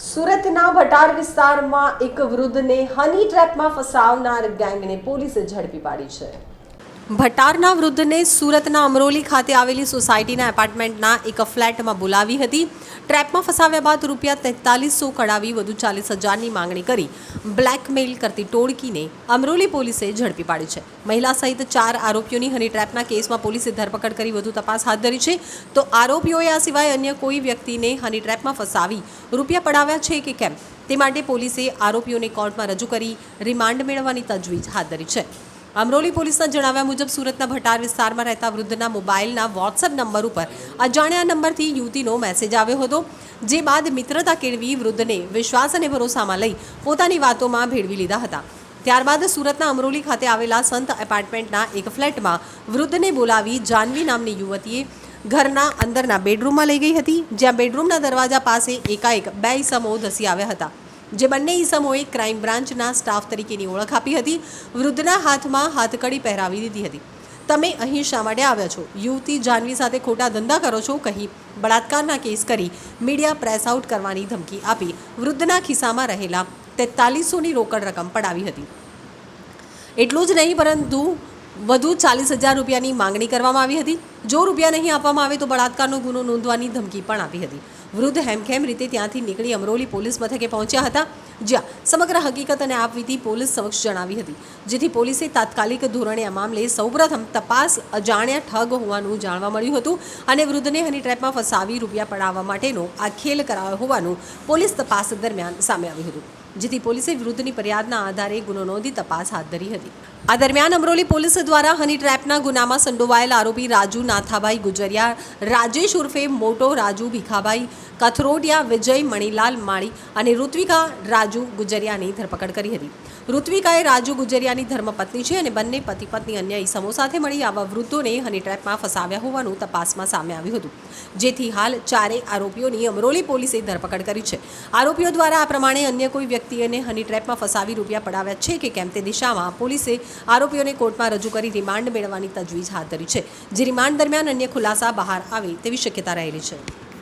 સુરતના ભટાર વિસ્તારમાં એક વૃદ્ધને હની ટ્રેપમાં ફસાવનાર ગેંગને પોલીસે ઝડપી પાડી છે. ભટારના વૃદ્ધને સુરતના અમરોલી ખાતે આવેલી સોસાયટીના એપાર્ટમેન્ટના એક ફ્લેટમાં બોલાવી હતી. ટ્રેપમાં ફસાવ્યા બાદ રૂપિયા તેતાલીસો કઢાવી વધુ ચાલીસ હજારની માંગણી કરી. બ્લેકમેઇલ કરતી ટોળકીને અમરોલી પોલીસે ઝડપી પાડી છે. મહિલા સહિત ચાર આરોપીઓની હની ટ્રેપના કેસમાં પોલીસે ધરપકડ કરી વધુ તપાસ હાથ ધરી છે. તો આરોપીઓએ આ સિવાય અન્ય કોઈ વ્યક્તિને હની ટ્રેપમાં ફસાવી રૂપિયા પડાવ્યા છે કે કેમ? તે માટે પોલીસે આરોપીઓને કોર્ટમાં રજૂ કરી રિમાન્ડ મેળવવાની તજવીજ હાથ ધરી છે. અમરોલી પોલીસના જણાવ્યા મુજબ સુરતના ભટાર વિસ્તારમાં રહેતા વૃદ્ધના મોબાઈલના વોટ્સએપ નંબર ઉપર અજાણ્યા નંબરથી યુવતીનો મેસેજ આવ્યો હતો, જે બાદ મિત્રતા કેળવી વૃદ્ધને વિશ્વાસ અને ભરોસામાં લઈ પોતાની વાતોમાં ભેળવી લીધા હતા. ત્યારબાદ સુરતના અમરોલી ખાતે આવેલા સંત એપાર્ટમેન્ટના એક ફ્લેટમાં વૃદ્ધને બોલાવી જાનવી નામની યુવતીએ ઘરના અંદરના બેડરૂમમાં લઈ ગઈ હતી, જ્યાં બેડરૂમના દરવાજા પાસે એકાએક બે ઈસમો ધસી આવ્યા હતા. જે બંને ઈસમોએ ક્રાઇમ બ્રાન્ચના સ્ટાફ તરીકેની ઓળખ આપી હતી, વૃદ્ધના હાથમાં હાથકડી પહેરાવી દીધી હતી. તમે અહીં શા માટે આવ્યા છો? યુવતી જાનવી સાથે ખોટા ધંધા કરો છો? કહી બળાત્કારના કેસ કરી મીડિયા પ્રેસ આઉટ કરવાની ધમકી આપી વૃદ્ધના ખિસ્સામાં રહેલા તેતાલીસોની રોકડ રકમ પડાવી હતી. એટલું જ નહીં, પરંતુ વધુ ચાલીસ હજાર રૂપિયાની માંગણી કરવામાં આવી હતી. જો રૂપિયા નહીં આપવામાં આવે તો બળાત્કારનો ગુનો નોંધવાની ધમકી પણ આપી હતી. વૃદ્ધ હેમખેમ રીતે ત્યાંથી નીકળી અમરોલી પોલીસ મથકે પહોંચ્યા હતા. જ્યાં સમગ્ર હકીકત અને આપવીતી પોલીસ સમક્ષ જણાવી હતી. જેથી પોલીસે તાત્કાલિક ધોરણે આ મામલે સૌપ્રથમ તપાસ અજાણ્યા ઠગ હોવાનું જાણવા મળ્યું હતું અને વૃદ્ધને હની ટ્રેપમાં ફસાવી રૂપિયા પડાવવા માટેનો આ ખેલ કરાયો હોવાનું પોલીસ તપાસ દરમિયાન સામે આવ્યું હતું. જેથી પોલીસે વૃદ્ધની ફરિયાદના આધારે ગુનો નોંધી તપાસ હાથ ધરી હતી. આ દરમિયાન અમરોલી પોલીસ દ્વારા હની ટ્રેપના ગુનામાં સંડોવાયેલ આરોપી રાજુ નાથાભાઈ ગુજરિયા, રાજેશ ઉર્ફે મોટો રાજુ ભીખાભાઈ કથરોડિયા વિજય મણીલાલ માળી અને ઋત્વિકા રાજુ ગુજરિયાની ધરપકડ કરી હતી. ઋત્વિકાએ રાજુ ગુજરિયાની ધર્મપત્ની છે અને બંને પતિ પત્ની અન્ય ઈસમો સાથે મળી આવા વૃદ્ધોને હની ટ્રેપમાં ફસાવ્યા હોવાનું તપાસમાં સામે આવ્યું હતું. જેથી હાલ ચારેય આરોપીઓની અમરોલી પોલીસે ધરપકડ કરી છે. આરોપીઓ દ્વારા આ પ્રમાણે અન્ય કોઈ વ્યક્તિને હની ટ્રેપમાં ફસાવી રૂપિયા પડાવ્યા છે કે કેમ તે દિશામાં પોલીસે આરોપીઓને કોર્ટમાં રજૂ કરી રિમાન્ડ મેળવવાની તજવીજ હાથ ધરી છે. જે રિમાન્ડ દરમિયાન અન્ય ખુલાસા બહાર આવે તેવી શક્યતા રહેલી છે.